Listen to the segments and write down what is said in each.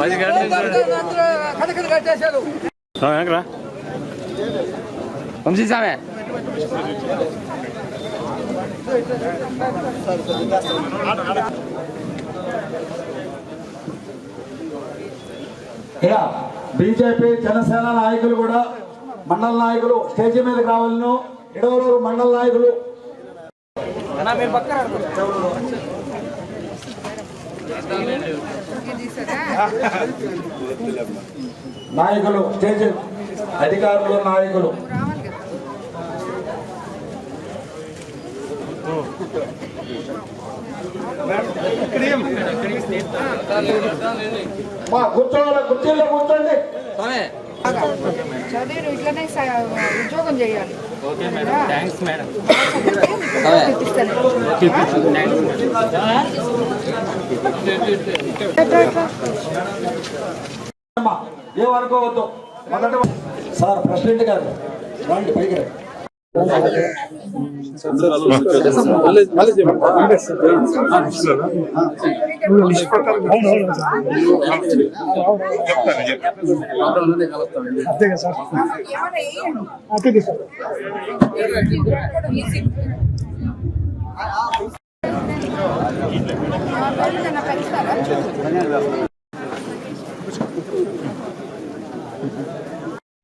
పది గంటల వెనకరా వంశీ సామే ఇక బీజేపీ జనసేన నాయకులు కూడా మండల నాయకులు స్టేజీ మీదకి రావాలను ఇడవలూరు మండల నాయకులు నాయకులు స్టేజ్ అధికారులు నాయకులు. మా కూర్చోవాలి కుర్చీలో కూర్చోండి. చదివి ఇట్లనే ఉద్యోగం చేయాలి. ఓకే మేడం థ్యాంక్స్ మేడం ఇప్పిస్తాను. అమ్మా, ఏమనుకోవద్దు మొదట సార్ ప్రెసిడెంట్ గారు రండి పైకి రండి.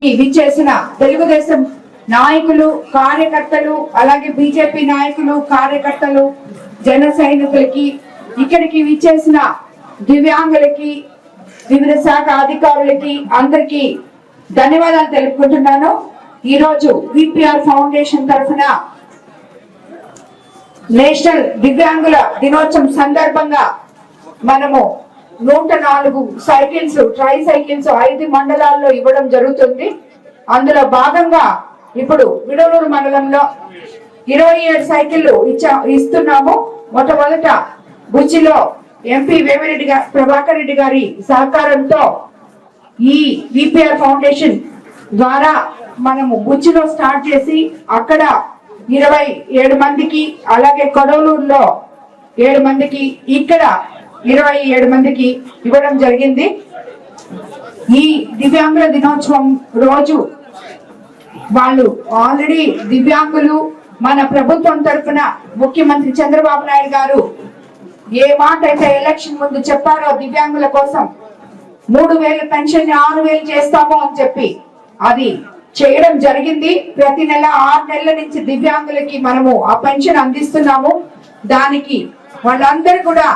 విచ్చేసిన తెలుగుదేశం నాయకులు కార్యకర్తలు అలాగే బీజేపీ నాయకులు కార్యకర్తలు జన సైనికులకి ఇక్కడికి విచ్చేసిన దివ్యాంగులకి వివిధ శాఖ అధికారులకి అందరికీ ధన్యవాదాలు తెలుపుకుంటున్నాను. ఈరోజు విపిఆర్ ఫౌండేషన్ తరఫున నేషనల్ దివ్యాంగుల దినోత్సవం సందర్భంగా మనము నూట నాలుగు సైకిల్స్ ట్రై సైకిల్స్ ఐదు మండలాల్లో ఇవ్వడం జరుగుతుంది. అందులో భాగంగా ఇప్పుడు విడవలూరు మండలంలో ఇరవై ఏడు సైకిళ్ళు ఇచ్చా ఇస్తున్నాము. మొట్టమొదట బుజ్జిలో ఎంపీ వేమిరెడ్డి గారి ప్రభాకర్ రెడ్డి గారి సహకారంతో ఈ విపిఆర్ ఫౌండేషన్ ద్వారా మనము బుచ్చిలో స్టార్ట్ చేసి అక్కడ ఇరవై ఏడు మందికి అలాగే కొడవలూరులో ఏడు మందికి ఇక్కడ ఇరవై ఏడు మందికి ఇవ్వడం జరిగింది. ఈ దివ్యాంగుల దినోత్సవం రోజు వాళ్ళు ఆల్రెడీ దివ్యాంగులు మన ప్రభుత్వం తరఫున ముఖ్యమంత్రి చంద్రబాబు నాయుడు గారు ఏ మాట అయితే ఎలక్షన్ ముందు చెప్పారో దివ్యాంగుల కోసం మూడు వేల పెన్షన్ ఆరు వేలు చేస్తాము అని చెప్పి అది చేయడం జరిగింది. ప్రతి నెల ఆరు నెలల నుంచి దివ్యాంగులకి మనము ఆ పెన్షన్ అందిస్తున్నాము. దానికి వాళ్ళందరూ కూడా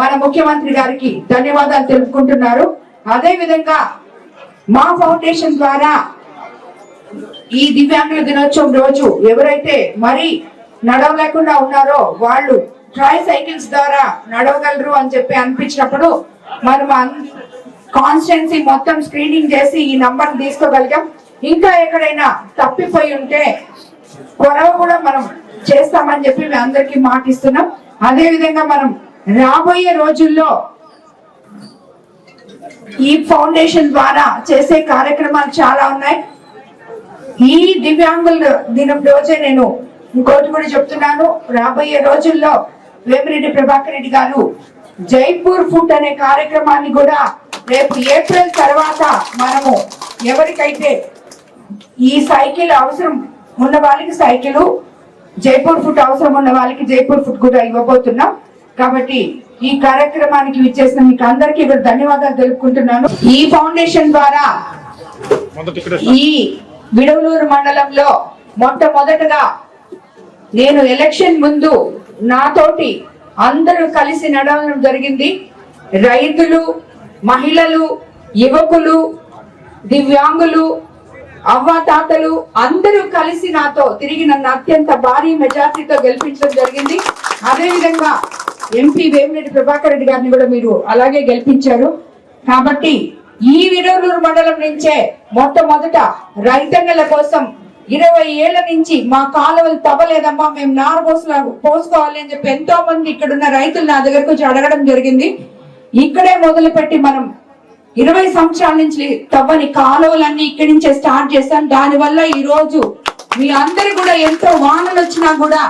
మన ముఖ్యమంత్రి గారికి ధన్యవాదాలు తెలుపుకుంటున్నారు. అదే విధంగా మా ఫౌండేషన్ ద్వారా ఈ దివ్యాంగుల దినోత్సవం రోజు ఎవరైతే మరి నడవలేకుండా ఉన్నారో వాళ్ళు ట్రై సైకిల్స్ ద్వారా నడవగలరు అని చెప్పి అనిపించినప్పుడు మనం కాన్స్టెన్సీ మొత్తం స్క్రీనింగ్ చేసి ఈ నంబర్ తీసుకోగలిగాం. ఇంకా ఎక్కడైనా తప్పిపోయి ఉంటే కొరవ కూడా మనం చేస్తామని చెప్పి మేము అందరికీ మాటిస్తున్నాం. అదే విధంగా మనం రాబోయే రోజుల్లో ఈ ఫౌండేషన్ ద్వారా చేసే కార్యక్రమాలు చాలా ఉన్నాయి. ఈ దివ్యాంగుల దినం రోజే నేను ఇంకోటి కూడా చెప్తున్నాను. రాబోయే రోజుల్లో వేమిరెడ్డి ప్రభాకర్ రెడ్డి గారు జైపూర్ ఫుడ్ అనే కార్యక్రమాన్ని కూడా రేపు ఏప్రిల్ తర్వాత మనము ఎవరికైతే ఈ సైకిల్ అవసరం ఉన్న వాళ్ళకి సైకిల్ జైపూర్ ఫుడ్ అవసరం ఉన్న వాళ్ళకి జైపూర్ ఫుడ్ కూడా ఇవ్వబోతున్నాం. కాబట్టి ఈ కార్యక్రమానికి విచ్చేసిన మీకు అందరికీ ధన్యవాదాలు తెలుపుకుంటున్నాను. ఈ ఫౌండేషన్ ద్వారా ఈ విడవలూరు మండలంలో మొట్టమొదటగా నేను ఎలక్షన్ ముందు నాతోటి అందరూ కలిసి నడవడం జరిగింది. రైతులు మహిళలు యువకులు దివ్యాంగులు అవ్వాతాతలు అందరూ కలిసి నాతో తిరిగి నన్ను అత్యంత భారీ మెజార్టీతో గెలిపించడం జరిగింది. అదేవిధంగా ఎంపీ వేమిరెడ్డి ప్రభాకర్ రెడ్డి గారిని కూడా మీరు అలాగే గెలిపించారు. కాబట్టి ఈ విడూరు మండలం నుంచే మొట్టమొదట రైతన్నల కోసం ఇరవై ఏళ్ళ నుంచి మా కాలువలు తవ్వలేదమ్మా మేము నార పోసులా పోసుకోవాలి అని చెప్పి ఎంతో మంది ఇక్కడ ఉన్న రైతులు నా దగ్గరకు వచ్చి అడగడం జరిగింది. ఇక్కడే మొదలుపెట్టి మనం ఇరవై సంవత్సరాల నుంచి తవ్వని కాలువలన్నీ ఇక్కడి నుంచే స్టార్ట్ చేస్తాం దానివల్ల ఈ రోజు మీ అందరు కూడా ఎంతో వానలు వచ్చినా కూడా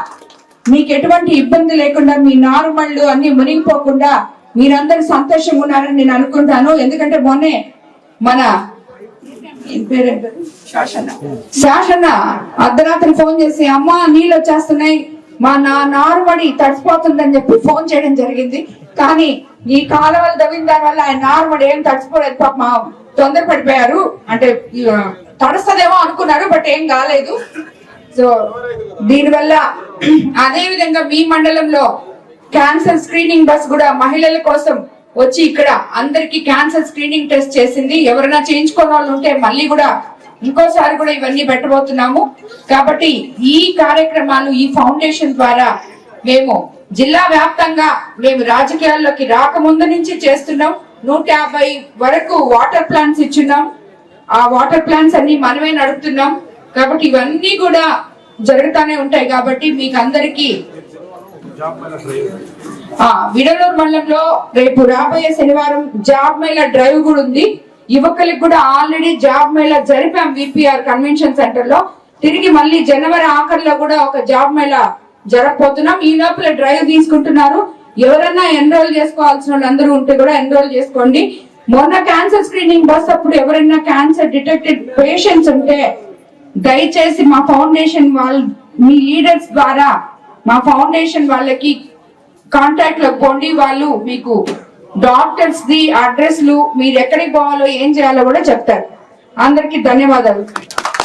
మీకు ఎటువంటి ఇబ్బంది లేకుండా మీ నారుమళ్ళు అన్ని మునిగిపోకుండా మీరందరూ సంతోషంగా ఉన్నారని నేను అనుకుంటాను. ఎందుకంటే మొన్నే మన ఏం శాసన. అర్ధరాత్రి ఫోన్ చేసి అమ్మ నీళ్ళు వచ్చేస్తున్నాయి. మా నా నారుమడి తడిసిపోతుందని చెప్పి ఫోన్ చేయడం జరిగింది. కానీ ఈ కాలువలు దవ్విన దాని వల్ల ఆయన నారుమడి ఏం తడిసిపోలేదు. పాప తొందర పడిపోయారు అంటే తడుస్తుందేమో అనుకున్నారు బట్ ఏం కాలేదు. సో దీనివల్ల అదే విధంగా మీ మండలంలో క్యాన్సర్ స్క్రీనింగ్ బస్ కూడా మహిళల కోసం వచ్చి ఇక్కడ అందరికి క్యాన్సర్ స్క్రీనింగ్ టెస్ట్ చేసింది. ఎవరైనా చేయించుకోని వాళ్ళు ఉంటే మళ్ళీ కూడా ఇంకోసారి కూడా ఇవన్నీ పెట్టబోతున్నాము. కాబట్టి ఈ కార్యక్రమాలు ఈ ఫౌండేషన్ ద్వారా మేము జిల్లా వ్యాప్తంగా మేము రాజకీయాల్లోకి రాకముందు నుంచి చేస్తున్నాం. నూట యాభై వరకు వాటర్ ప్లాంట్స్ ఇచ్చున్నాం. ఆ వాటర్ ప్లాంట్స్ అన్ని మనమే నడుపుతున్నాం. కాబట్టి ఇవన్నీ కూడా జరుగుతూనే ఉంటాయి. కాబట్టి మీకు అందరికీ విడలూరు మండలంలో రేపు రాబోయే శనివారం జాబ్ మేళా డ్రైవ్ కూడా ఉంది. యువకులకు కూడా ఆల్రెడీ జాబ్ మేళా జరిపాం విపిఆర్ కన్వెన్షన్ సెంటర్లో. తిరిగి మళ్ళీ జనవరి ఆఖరిలో కూడా ఒక జాబ్ మేళా జరగబోతున్నాం. ఈ లోపల డ్రైవ్ తీసుకుంటున్నారు. ఎవరన్నా ఎన్రోల్ చేసుకోవాల్సిన వాళ్ళందరూ ఉంటే కూడా ఎన్రోల్ చేసుకోండి. మొన్న క్యాన్సర్ స్క్రీనింగ్ బస్ అప్పుడు ఎవరైనా క్యాన్సర్ డిటెక్టెడ్ పేషెంట్స్ ఉంటే దయచేసి మా ఫౌండేషన్ వాళ్ళ మీ లీడర్స్ ద్వారా మా ఫౌండేషన్ వాళ్ళకి కాంటాక్ట్లో పోండి. వాళ్ళు మీకు డాక్టర్స్ ది అడ్రస్లు మీరు ఎక్కడికి పోవాలో ఏం చేయాలో కూడా చెప్తారు. అందరికి ధన్యవాదాలు.